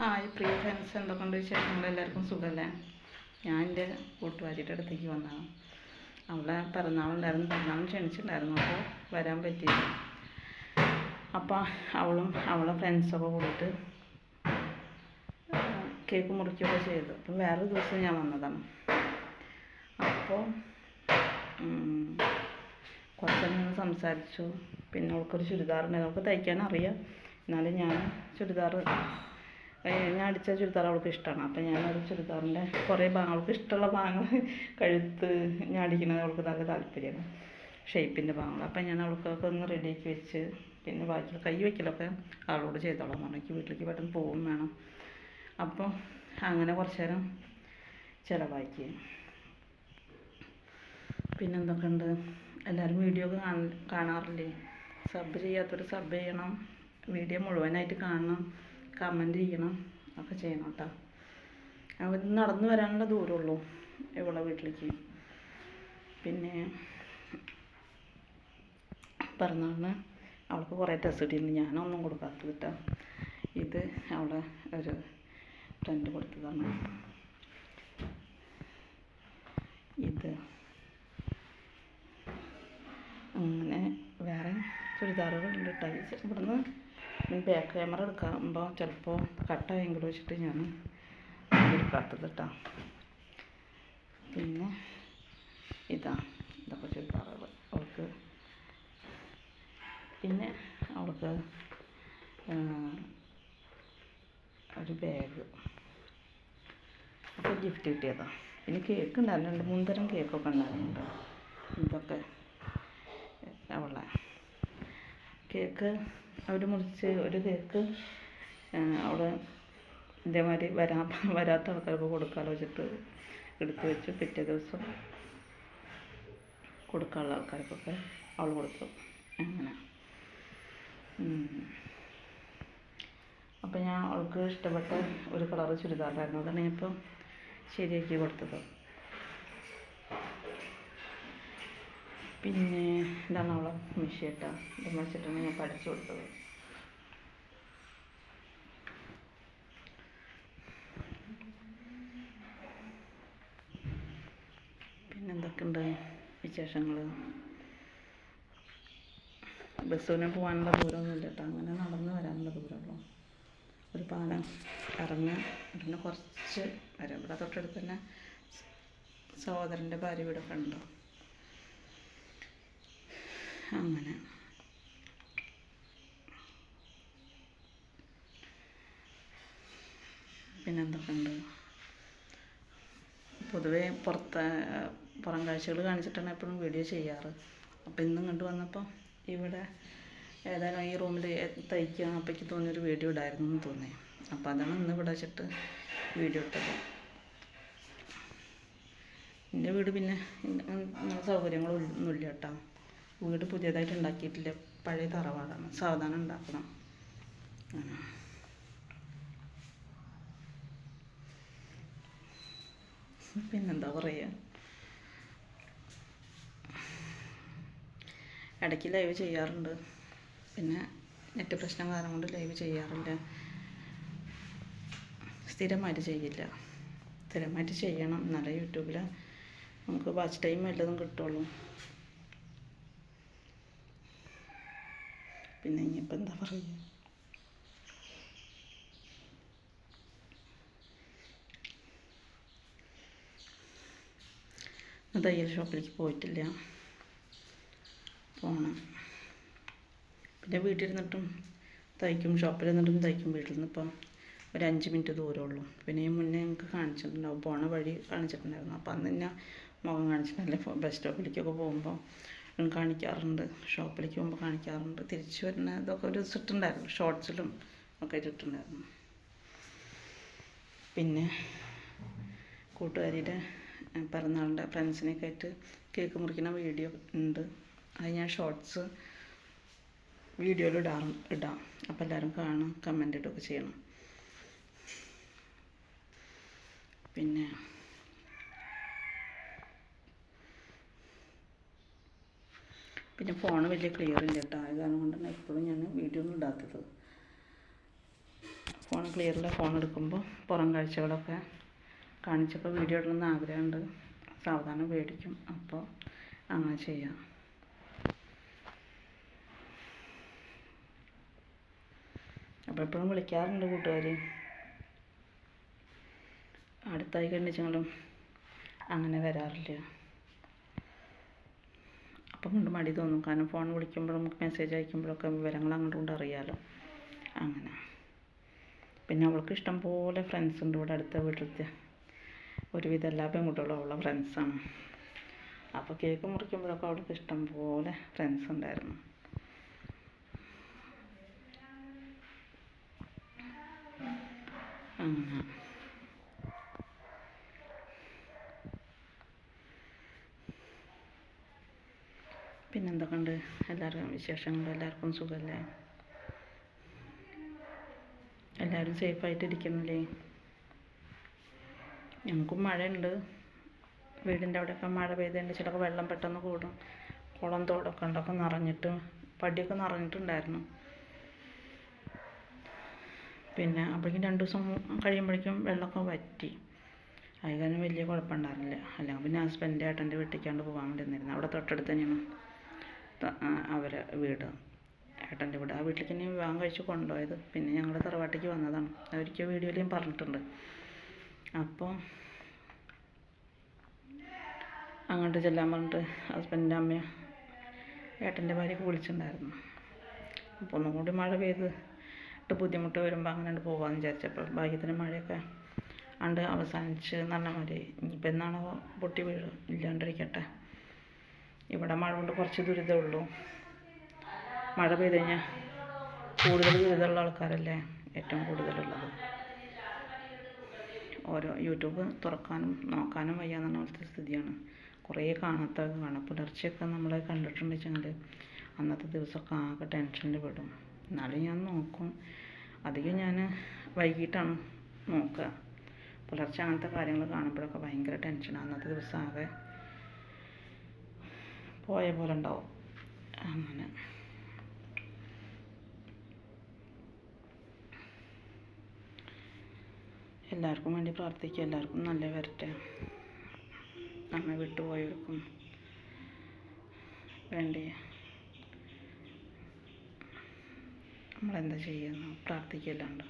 Hi പ്രിയ friends എന്തൊക്കെയുണ്ട് വിശേഷങ്ങൾ? എല്ലാവർക്കും സുഖമല്ലേ? ഞാൻ എന്റെ കൂട്ടുകാരിയുടെ അടുത്തേക്ക് വന്നതാണ്. അവളെ പിറന്നാളുണ്ടായിരുന്നു പിറന്നാളും ക്ഷണിച്ചിട്ടുണ്ടായിരുന്നു അപ്പോൾ വരാൻ പറ്റിയില്ല. അപ്പോൾ അവളും അവളെ ഫ്രണ്ട്സൊക്കെ കൂടിയിട്ട് കേക്ക് മുറിക്കുകയൊക്കെ ചെയ്തു. അപ്പം വേറൊരു ദിവസം ഞാൻ വന്നതാണ്. അപ്പോൾ കുറച്ച് നേരം സംസാരിച്ചു. പിന്നെ അവൾക്കൊരു ചുരിദാറുണ്ടായിരുന്നു. അവൾക്ക് തയ്ക്കാൻ അറിയാം. എന്നാലും ഞാൻ ചുരിദാർ ഞാൻ അടിച്ച ചുരിദാർ അവൾക്ക് ഇഷ്ടമാണ് ഞാൻ ഞാനൊരു ചുരിദാറിന്റെ കുറേ ഭാഗം അവൾക്ക് ഇഷ്ടമുള്ള ഭാഗങ്ങൾ കഴുത്ത് ഞാൻ അടിക്കുന്നത് അവൾക്ക് നല്ല താല്പര്യമാണ്. ഷേപ്പിന്റെ ഭാഗങ്ങൾ. അപ്പം ഞാൻ അവൾക്കൊക്കെ ഒന്ന് റെഡിയാക്കി വെച്ച് പിന്നെ ബാക്കി കൈ വയ്ക്കലൊക്കെ അവളോട് ചെയ്തോളാം. പറഞ്ഞു വീട്ടിലേക്ക് പെട്ടെന്ന് പോവും വേണം. അപ്പോൾ അങ്ങനെ കുറച്ച് നേരം ചിലവാക്കി. പിന്നെന്തൊക്കെയുണ്ട് എല്ലാവരും വീഡിയോ ഒക്കെ കാണ കാണാറില്ലേ? സബ് ചെയ്യാത്തവർ സബ് ചെയ്യണം. വീഡിയോ മുഴുവനായിട്ട് കാണണം. കമന്റ് ചെയ്യണം. ഒക്കെ ചെയ്യണം കേട്ടോ. അവിടെ നടന്നു വരാനുള്ള ദൂരമുള്ളൂ ഇവളെ വീട്ടിലേക്ക്. പിന്നെ പറഞ്ഞാണ് അവൾക്ക് കുറേ ഡ്രസ്സ് കിട്ടിയിരുന്നു ഞാനൊന്നും കൊടുക്കാത്തത് കേട്ടോ. ഇത് അവളെ ഒരു ഫ്രണ്ട് കൊടുത്തതാണ്. ഇത് അങ്ങനെ വേറെ ചുരിദാറുകളുണ്ട് കേട്ടോ ഇവിടുന്ന് ബാക്ക് ക്യാമറ എടുക്കുമ്പോൾ ചിലപ്പോൾ കട്ടായെങ്കിലും വെച്ചിട്ട് ഞാൻ എടുക്കാത്തത് കേട്ടോ പിന്നെ ഇതാ ഇതൊക്കെ ചുരിദാറുകൾ അവൾക്ക്. പിന്നെ അവൾക്ക് ഒരു ബാഗ് അപ്പോൾ ഗിഫ്റ്റ് കിട്ടിയതാണ് പിന്നെ കേക്ക് ഉണ്ടായിരുന്നുണ്ട് മുന്തരം കേക്കൊക്കെ ഉണ്ടായിരുന്നുണ്ട് ഇതൊക്കെ അവളെ. കേക്ക് അവർ മുറിച്ച് ഒരു കേക്ക് അവിടെ ഇതേമാതിരി വരാ വരാത്ത ആൾക്കാർക്ക് കൊടുക്കാമല്ലോ വെച്ചിട്ട് എടുത്ത് വെച്ച്. പിറ്റേ ദിവസം കൊടുക്കാനുള്ള ആൾക്കാർക്കൊക്കെ അവൾ കൊടുത്തു. അങ്ങനെ. അപ്പം ഞാൻ അവൾക്ക് ഇഷ്ടപ്പെട്ട ഒരു കളർ ചുരിദാറായിരുന്നു. അതാണ് ഞാൻ ശരിയാക്കി കൊടുത്തത്. പിന്നെ ഇതാണ് അവളെ മിഷ്യട്ട ഇത് ഞാൻ പഠിച്ചു കൊടുത്തത്. പിന്നെ എന്തൊക്കെയുണ്ട് വിശേഷങ്ങൾ ബസ്സിന് പോകാനുള്ള ദൂരമൊന്നുമില്ല കേട്ടോ അങ്ങനെ നടന്ന് വരാനുള്ള ദൂരമുള്ളൂ. ഒരു പാലം ഇറങ്ങി പിന്നെ കുറച്ച് വരാം. ഇവിടെ തൊട്ടടുത്ത് തന്നെ സഹോദരന്റെ ഭാര്യ വീടൊക്കെ ഉണ്ടോ? അങ്ങനെ. പിന്നെന്തൊക്കെയുണ്ട് പൊതുവേ പുറത്ത് പുറം കാഴ്ചകൾ കാണിച്ചിട്ടാണ് എപ്പോഴും വീഡിയോ ചെയ്യാറ്. അപ്പോൾ ഇന്നും കണ്ടു വന്നപ്പോൾ ഇവിടെ ഏതായാലും ഈ റൂമിൽ തയ്ക്കുക അപ്പോൾ തോന്നിയൊരു വീഡിയോ ഇടായിരുന്നു എന്ന് തോന്നി. അപ്പോൾ അതാണ് ഇന്ന് ഇവിടെ വെച്ചിട്ട് വീഡിയോ ഇട്ടത്. എന്റെ വീട് പിന്നെ സൗകര്യങ്ങളൊന്നുമില്ല കേട്ടോ. വീട് പുതിയതായിട്ട് ഉണ്ടാക്കിയിട്ടില്ല. പഴയ തറവാടാണ് സാവധാനം ഉണ്ടാക്കണം. പിന്നെന്താ പറയുക ഇടയ്ക്ക് ലൈവ് ചെയ്യാറുണ്ട്. പിന്നെ നെറ്റ് പ്രശ്നം കാരണം കൊണ്ട് ലൈവ് ചെയ്യാറില്ല. സ്ഥിരമായിട്ട് ചെയ്യില്ല. സ്ഥിരമായിട്ട് ചെയ്യണം. എന്നാലേ യൂട്യൂബിൽ നമുക്ക് വാച്ച് ടൈം വല്ലതും കിട്ടുള്ളൂ. പിന്നെ ഇനിയിപ്പോൾ എന്താ പറയുക തയ്യൽ ഷോപ്പിലേക്ക് പോയിട്ടില്ല. പോകണം പിന്നെ വീട്ടിലിരുന്നിട്ടും തയ്ക്കും ഷോപ്പിൽ നിന്നിട്ടും തയ്ക്കും വീട്ടിൽ നിന്ന് ഇപ്പം ഒരു അഞ്ച് മിനിറ്റ് ദൂരമുള്ളൂ. പിന്നെ ഈ മുന്നേ ഞങ്ങൾക്ക് കാണിച്ചിട്ടുണ്ടാവും പോണ വഴി കാണിച്ചിട്ടുണ്ടായിരുന്നു. അപ്പോൾ അന്ന് തന്നെ മുഖം കാണിച്ചിട്ടുണ്ടല്ലേ ബസ് സ്റ്റോപ്പിലേക്കൊക്കെ പോകുമ്പോൾ കാണിക്കാറുണ്ട്. ഷോപ്പിലേക്ക് പോകുമ്പോൾ കാണിക്കാറുണ്ട്. തിരിച്ചു വരുന്ന ഇതൊക്കെ ഒരു ഇട്ടിട്ടുണ്ടായിരുന്നു. ഷോർട്സിലും ഒക്കെ ഇട്ടിട്ടുണ്ടായിരുന്നു. പിന്നെ കൂട്ടുകാരിയുടെ പിറന്നാളിന്റെ ഫ്രണ്ട്സിനെയൊക്കെ ആയിട്ട് കേക്ക് മുറിക്കുന്ന വീഡിയോ ഉണ്ട്. അത് ഞാൻ ഷോർട്സ് വീഡിയോയിൽ ഇടാറ് ഇടാം. അപ്പോൾ എല്ലാവരും കാണും കമന്റ് ഇടുകയൊക്കെ ചെയ്യണം. പിന്നെ പിന്നെ ഫോൺ വലിയ ക്ലിയർ ഇല്ല കേട്ടോ. അത് കാരണം കൊണ്ടാണ് എപ്പോഴും ഞാൻ വീഡിയോ ഒന്നും ഇടാത്തത്. ഫോൺ ക്ലിയർ ക്ലിയറിൽ ഫോൺ എടുക്കുമ്പോൾ പുറം കാഴ്ചകളൊക്കെ കാണിച്ചപ്പോൾ വീഡിയോ ഇടണമെന്ന് ആഗ്രഹമുണ്ട്. സാവധാനം മേടിക്കും അപ്പോൾ അങ്ങനെ ചെയ്യാം. അപ്പോൾ എപ്പോഴും വിളിക്കാറുണ്ട് കൂട്ടുകാർ അടുത്തായി കണ്ടിച്ചങ്ങളും അങ്ങനെ വരാറില്ല. അപ്പം കൊണ്ട് മടി തോന്നും. കാരണം ഫോൺ വിളിക്കുമ്പോഴും മെസ്സേജ് അയക്കുമ്പോഴൊക്കെ വിവരങ്ങൾ അങ്ങോട്ട് കൊണ്ട് അറിയാമല്ലോ അങ്ങനെ. പിന്നെ അവൾക്ക് ഇഷ്ടം പോലെ ഫ്രണ്ട്സ് ഉണ്ട്. ഇവിടെ അടുത്ത വീട്ടിലത്തെ ഒരുവിധം എല്ലാ പെൺകുട്ടികളും അവളുടെ ഫ്രണ്ട്സാണ് അപ്പോൾ കേക്ക് മുറിക്കുമ്പോഴൊക്കെ അവൾക്ക് ഇഷ്ടം പോലെ ഫ്രണ്ട്സ് ഉണ്ടായിരുന്നു. അങ്ങനെ പിന്നെന്തൊക്കെയുണ്ട് എല്ലാവരും വിശേഷങ്ങൾ എല്ലാവർക്കും സുഖമല്ലേ? എല്ലാവരും സേഫായിട്ട് ഇരിക്കുന്നില്ലേ ഞങ്ങൾക്കും മഴയുണ്ട്. വീടിന്റെ അവിടെയൊക്കെ മഴ പെയ്തതിന്റെ ചിലപ്പോൾ വെള്ളം പെട്ടെന്ന് കൂടും. കുളം തോടൊക്കെ ഉണ്ടൊക്കെ നിറഞ്ഞിട്ട് പടിയൊക്കെ നിറഞ്ഞിട്ടുണ്ടായിരുന്നു. പിന്നെ അപ്പോഴേക്കും രണ്ട് ദിവസം കഴിയുമ്പോഴേക്കും വെള്ളമൊക്കെ വറ്റി. അത് കാരണം വലിയ കുഴപ്പമുണ്ടായിരുന്നില്ല. അല്ലെങ്കിൽ പിന്നെ ഹസ്ബൻഡ് ഏട്ടന്റെ വീട്ടിലേക്കാണ്ട് പോകാൻ വേണ്ടി നിന്നിരുന്നു അവിടെ തൊട്ടടുത്ത് തന്നെയാണ്. അവരെ വീട് ഏട്ടന്റെ വീട്. ആ വീട്ടിൽ തന്നെ വിവാഹം കഴിച്ച് കൊണ്ടുപോയത്. പിന്നെ ഞങ്ങൾ തറവാട്ടിലേക്ക് വന്നതാണ്. അതൊരിക്കൽ വീഡിയോയിൽ ഞാൻ പറഞ്ഞിട്ടുണ്ട്. അപ്പോൾ അങ്ങോട്ട് ചെല്ലാൻ പറഞ്ഞിട്ട് ഹസ്ബൻഡിന്റെ അമ്മയും ഏട്ടന്റെ ഭാര്യയൊക്കെ വിളിച്ചിട്ടുണ്ടായിരുന്നു. അപ്പോൾ ഒന്നും കൂടി മഴ പെയ്ത് ഇട്ട് ബുദ്ധിമുട്ട് വരുമ്പോൾ അങ്ങനെ പോകാമെന്ന് വിചാരിച്ചപ്പോൾ ഭാഗ്യത്തിന് മഴയൊക്കെ അണ്ട് അവസാനിച്ച് നല്ല മാതിരി ഇനിയിപ്പോൾ എന്നാണോ പൊട്ടി വീഴും ഇല്ലാണ്ടിരിക്കട്ടെ. ഇവിടെ മഴ കൊണ്ട് കുറച്ച് ദുരിതമേ ഉള്ളൂ. മഴ പെയ്ത് കഴിഞ്ഞാൽ കൂടുതൽ ദുരിതമുള്ള ആൾക്കാരല്ലേ ഏറ്റവും കൂടുതലുള്ളത്. ഓരോ യൂട്യൂബ് തുറക്കാനും നോക്കാനും വയ്യാന്നുള്ള പോലത്തെ സ്ഥിതിയാണ്. കുറേ കാണാത്ത കാണാം. പുലർച്ചെയൊക്കെ നമ്മൾ കണ്ടിട്ടുണ്ടെങ്കിൽ അന്നത്തെ ദിവസമൊക്കെ ആകെ ടെൻഷനിൽ പെടും. എന്നാലും ഞാൻ നോക്കും. അധികം ഞാൻ വൈകിട്ടാണ് നോക്കുക. പുലർച്ചെ അങ്ങനത്തെ കാര്യങ്ങൾ കാണുമ്പോഴൊക്കെ ഭയങ്കര ടെൻഷനാണ് അന്നത്തെ ദിവസം ആകെ പോയ പോലെ ഉണ്ടാവും. അങ്ങനെ. എല്ലാവർക്കും വേണ്ടി പ്രാർത്ഥിക്കുക. എല്ലാവർക്കും നല്ല വരട്ടെ. നമ്മെ വിട്ടുപോയവർക്കും വേണ്ടി നമ്മളെന്താ ചെയ്യുന്നു പ്രാർത്ഥിക്കല്ലാണ്ട്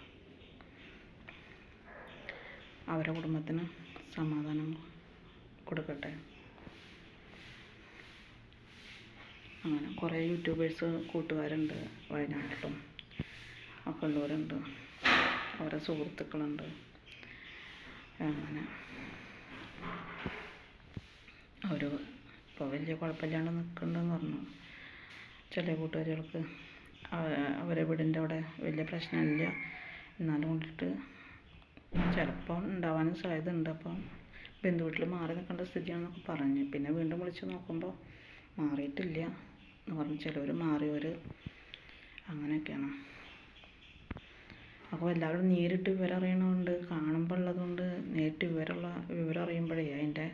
അവരുടെ കുടുംബത്തിന് സമാധാനം കൊടുക്കട്ടെ. അങ്ങനെ കുറേ യൂട്യൂബേഴ്സ് കൂട്ടുകാരുണ്ട് വയനാട്ടിലും ഒക്കെ ഉള്ളവരുണ്ട്. അവരുടെ സുഹൃത്തുക്കളുണ്ട്. അങ്ങനെ. അവർ ഇപ്പോൾ വലിയ കുഴപ്പമില്ലാണ്ട് നിൽക്കുന്നുണ്ടെന്ന് പറഞ്ഞു. ചില കൂട്ടുകാരികൾക്ക് അവരെ വീടിന്റെ അവിടെ വലിയ പ്രശ്നമില്ല. എന്നാലും കൊണ്ടിട്ട് ചിലപ്പോൾ ഉണ്ടാവാനും സാധ്യത ഉണ്ട് അപ്പം ബന്ധു വീട്ടിൽ മാറി നിൽക്കേണ്ട സ്ഥിതിയാണെന്നൊക്കെ പറഞ്ഞ്. പിന്നെ വീണ്ടും വിളിച്ച് നോക്കുമ്പോൾ മാറിയിട്ടില്ല എന്ന് പറഞ്ഞ്. ചിലവർ മാറിയവർ അങ്ങനെയൊക്കെയാണ്. അപ്പോൾ എല്ലാവരും നേരിട്ട് വിവരം അറിയണമുണ്ട് കാണുമ്പോൾ ഉള്ളതുകൊണ്ട് നേരിട്ട് വിവരമുള്ള വിവരം അറിയുമ്പോഴേ അതിന്റെ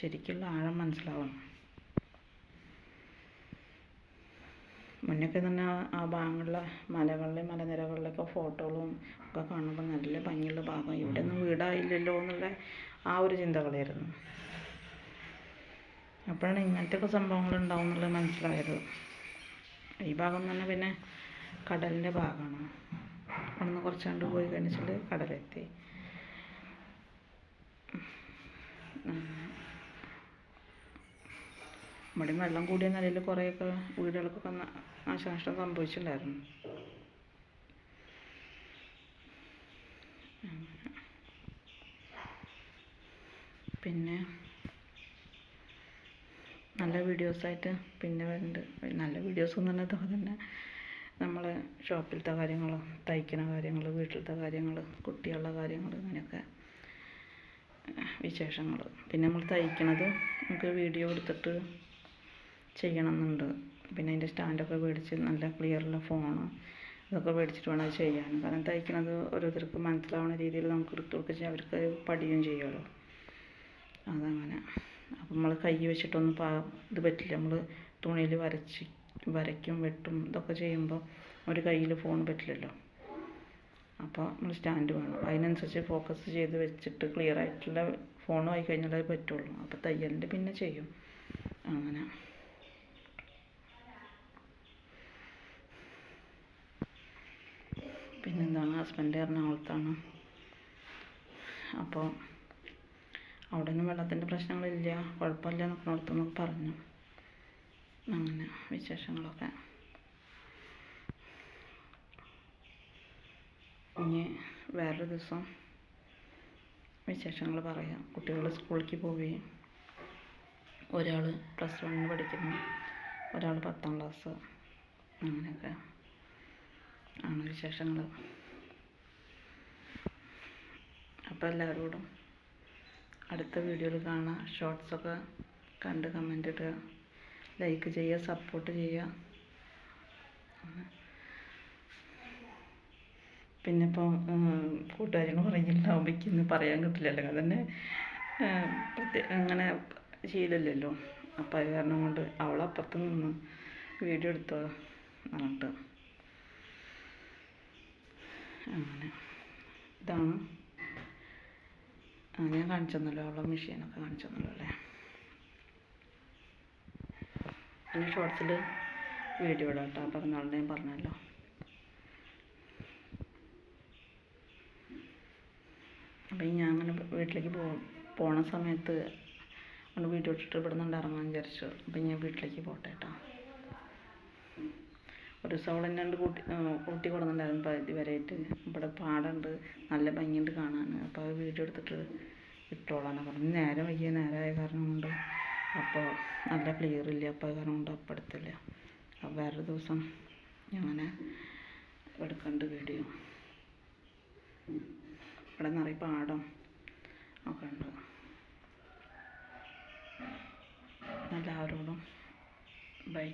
ശരിക്കുള്ള ആഴം മനസ്സിലാവണം മുന്നൊക്കെ തന്നെ ആ- ഭാഗങ്ങളിലെ മലകളിലെ മലനിരകളിലൊക്കെ ഫോട്ടോകളും ഒക്കെ കാണുമ്പോൾ നല്ല ഭംഗിയുള്ള ഭാഗം. ഇവിടെ ഒന്നും വീടായില്ലല്ലോ എന്നുള്ള ആ ഒരു ചിന്തകളായിരുന്നു അപ്പോഴാണ് ഇങ്ങനത്തെയൊക്കെ സംഭവങ്ങൾ ഉണ്ടാവും എന്നുള്ളത് മനസ്സിലായത്. ഈ ഭാഗം തന്നെ പിന്നെ കടലിന്റെ ഭാഗമാണ്. അവിടെ നിന്ന് കുറച്ചാണ്ട് പോയി കഴിഞ്ഞിട്ട് കടലെത്തി. ഇവിടെയും വെള്ളം കൂടിയ നിലയിൽ കുറേയൊക്കെ വീടുകൾക്കൊക്കെ നാശനഷ്ടം സംഭവിച്ചിട്ടുണ്ടായിരുന്നു. പിന്നെ നല്ല വീഡിയോസായിട്ട് പിന്നെ വരുന്നുണ്ട് നല്ല വീഡിയോസ് എന്ന് പറഞ്ഞാൽ അതുപോലെ തന്നെ നമ്മൾ ഷോപ്പിലത്തെ കാര്യങ്ങൾ തയ്ക്കണ കാര്യങ്ങൾ വീട്ടിലത്തെ കാര്യങ്ങൾ കുട്ടികളുടെ കാര്യങ്ങൾ അങ്ങനെയൊക്കെ വിശേഷങ്ങൾ പിന്നെ നമ്മൾ തയ്ക്കണത് നമുക്ക് വീഡിയോ എടുത്തിട്ട് ചെയ്യണം എന്നുണ്ട് പിന്നെ അതിന്റെ സ്റ്റാൻഡൊക്കെ മേടിച്ച് നല്ല ക്ലിയറുള്ള ഫോണ് ഇതൊക്കെ മേടിച്ചിട്ട് വേണം അത് ചെയ്യാൻ കാരണം തയ്ക്കണത് ഓരോരുത്തർക്ക് മനസ്സിലാവുന്ന രീതിയിൽ നമുക്ക് എടുത്ത് കൊടുക്കുക അവർക്ക് പഠിക്കുകയും ചെയ്യുമല്ലോ. അതങ്ങനെ. അപ്പം നമ്മൾ കൈ വെച്ചിട്ടൊന്നും പാ ഇത് പറ്റില്ല. നമ്മൾ തുണിയിൽ വരച്ച് വരയ്ക്കും വെട്ടും ഇതൊക്കെ ചെയ്യുമ്പോൾ ഒരു കയ്യിൽ ഫോൺ പറ്റില്ലല്ലോ. അപ്പോൾ നമ്മൾ സ്റ്റാൻഡ് വേണം. അതിനനുസരിച്ച് ഫോക്കസ് ചെയ്ത് വെച്ചിട്ട് ക്ലിയർ ആയിട്ടുള്ള ഫോൺ ആയി കഴിഞ്ഞാലേ പറ്റുള്ളൂ. അപ്പോൾ തയ്യലിന്റെ പിന്നെ ചെയ്യും. അങ്ങനെ. പിന്നെന്താണ്? ഹസ്ബൻഡ് എറണാകുളത്താണ്. അപ്പോൾ അവിടെ ഒന്നും വെള്ളത്തിന്റെ പ്രശ്നങ്ങളില്ല. കുഴപ്പമില്ല എന്നൊക്കെ നിൽക്കുന്നിടത്തെന്നൊക്കെ പറഞ്ഞു. അങ്ങനെ വിശേഷങ്ങളൊക്കെ. ഇനി വേറൊരു ദിവസം വിശേഷങ്ങൾ പറയാം. കുട്ടികൾ സ്കൂളിലേക്ക് പോവുകയും ഒരാൾ പ്ലസ് വണ്ണിന് പഠിക്കുന്നു. ഒരാൾ പത്താം ക്ലാസ്. അങ്ങനെയൊക്കെ ആണ് വിശേഷങ്ങൾ. അപ്പോൾ എല്ലാവരോടും അടുത്ത വീഡിയോയിൽ കാണാം. ഷോർട്സൊക്കെ കണ്ട് കമന്റ് ഇടുക. ലൈക്ക് ചെയ്യുക സപ്പോർട്ട് ചെയ്യുക. പിന്നെ ഇപ്പോൾ കൂട്ടുകാരികൾ പറയുന്നുണ്ടാവും ഇന്ന് പറയാൻ കിട്ടില്ലല്ലോ. അതന്നെ പ്രത്യേക അങ്ങനെ ശീലമില്ലല്ലോ. അപ്പം അത് കാരണം കൊണ്ട് അവളപ്പുറത്ത് നിന്ന് വീഡിയോ എടുത്തോ പറഞ്ഞിട്ട് അങ്ങനെ. ഇതാണ് ആ ഞാൻ കാണിച്ചു തന്നല്ലോ അവളെ മെഷീനൊക്കെ കാണിച്ചു തന്നല്ലോ അല്ലേ പിന്നെ ഷോർട്സിൽ വീഡിയോ ഇടാം കേട്ടോ പിറന്നാളിന്റെ ഞാൻ പറഞ്ഞല്ലോ. അപ്പം ഞാൻ അങ്ങനെ വീട്ടിലേക്ക് പോ പോണ സമയത്ത് വീഡിയോ ഇട്ടിട്ട് ഇവിടെ നിന്ന് ഇറങ്ങാൻ വിചാരിച്ചു. അപ്പം ഞാൻ വീട്ടിലേക്ക് പോട്ടെ കേട്ടോ. ഒരു ദിവസം അവൾ എന്നെ കൂട്ടി കൂട്ടി കൊടുക്കുന്നുണ്ടായിരുന്നു പകുതി വരെയായിട്ട് ഇവിടെ പാടമുണ്ട് നല്ല ഭംഗിയുണ്ട് കാണാൻ. അപ്പോൾ അത് വീഡിയോ എടുത്തിട്ട് ഇട്ടോളാന്ന് പറഞ്ഞു. നേരം വൈകിയ നേരമായ കാരണം കൊണ്ട് അപ്പോൾ നല്ല ക്ലിയർ ഇല്ല. അപ്പോൾ അത് കാരണം കൊണ്ട് അപ്പം എടുത്തില്ല. അപ്പോൾ വേറൊരു ദിവസം അങ്ങനെ എടുക്കേണ്ട വീഡിയോ ഇവിടെ നിറയെ പാടം ഒക്കെ ഉണ്ട്. എല്ലാവരോടും ബൈ